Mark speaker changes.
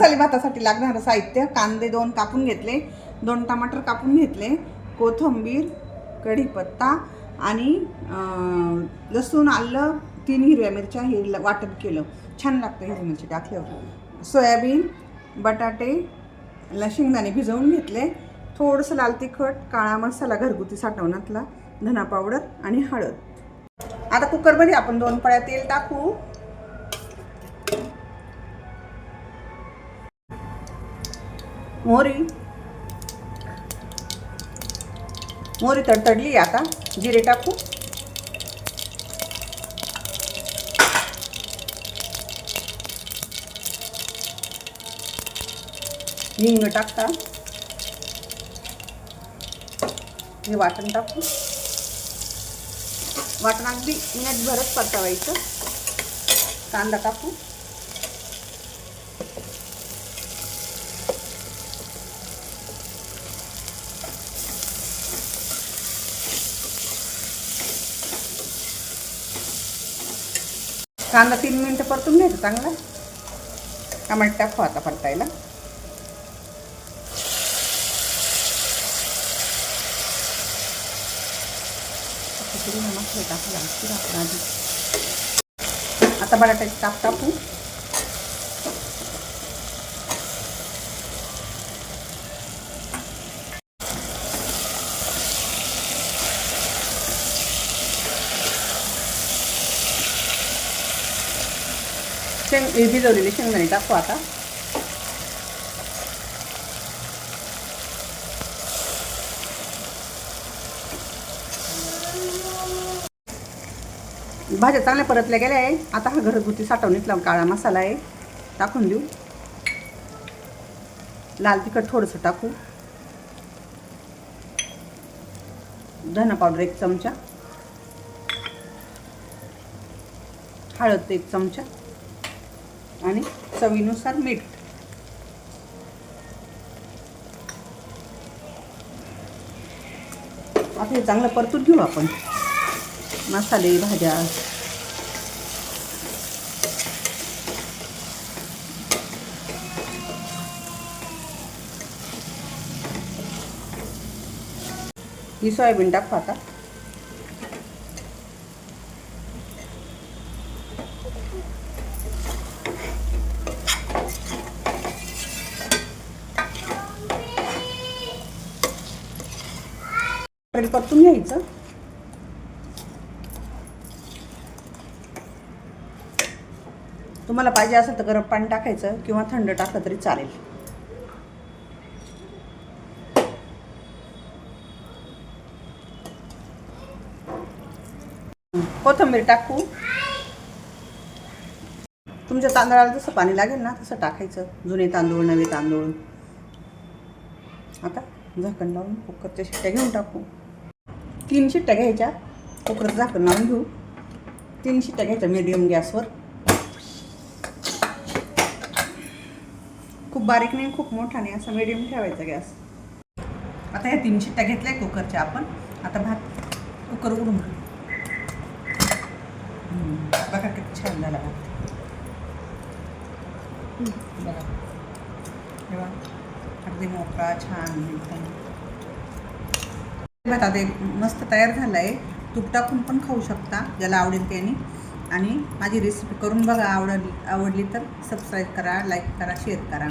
Speaker 1: मसाले भातासाठी लागणारं साहित्य कांदे दोन कापून घेतले दोन टमाटर कापून घेतले कोथिंबीर कढीपत्ता आणि लसूण आलं तीन हिरव्या मिरच्या हे ल- वाटप केलं. छान लागतं हिरवी मिरची टाकल्यावर. सोयाबीन बटाटे ल- शेंगदाणे भिजवून घेतले. थोडंसं लाल तिखट काळा मसाला घरगुती साठवण्यातला धना पावडर आणि हळद. आता कुकरमध्ये आपण दोन पळ्या तेल टाकू. मोहरी. मोहरी तडतडली आता. जिरे टाकू. हिंग टाकता. हे वाटण टाकू. वाटण अगदी मिनिट भरत परतावायचं. कांदा टाकू. कांदा तीन मिनटं परतून घ्यायचं चांगला. टमाट टाकू आता परतायला. खिचडी मसाले आधी आता बटाट्याची ताप टाकू. शेंग हे भिजवलेले शेंगदाणे टाकू आता. भाज्या चांगल्या परतल्या गेल्या आहे. आता हा घरगुती साठवणीतला काळा मसाला आहे. टाकून देऊ. लाल तिखट थोडंसं टाकू. धना पावडर एक चमचा. हळद एक चमचा. आणि चवीनुसार मीठ. आता हे चांगलं परतून घेऊ आपण. मसाले भाज्या. ही सोयाबीन टाकू आता. कट परतून घ्यायचं. तुम्हाला पाहिजे असेल तर गरम पाणी टाकायचं किंवा थंड टाकलं तरी चालेल. कोथिंबीर टाकू. तुमच्या तांदळाला जसं पाणी लागेल ना तसं टाकायचं. जुने तांदूळ नवे तांदूळ. आता झाकण लावून कुकरच्या शिट्ट्या घेऊन टाकू. तीन शिट्ट्या घ्यायच्या. कुकरचं झाकण लावून घेऊ. तीन शिट्ट्या घ्यायच्या मीडियम गॅसवर खूप बारीक नाही खूप मोठा नाही असा मीडियम ठेवायचा गॅस आता ह्या तीन शिट्ट्या घेतल्या कुकरच्या आपण. आता भात कुकर उघडून घेऊ बघा किती छान झाला भात. बघा अगदी मोकळा छान एकदम. भात आता एक मस्त तयार झाला आहे तूप टाकून पण खाऊ शकता ज्याला आवडेल त्याने. आणि माझी रेसिपी करून बघा आवडली आवडली तर सबस्क्राईब करा लाईक करा शेअर करा.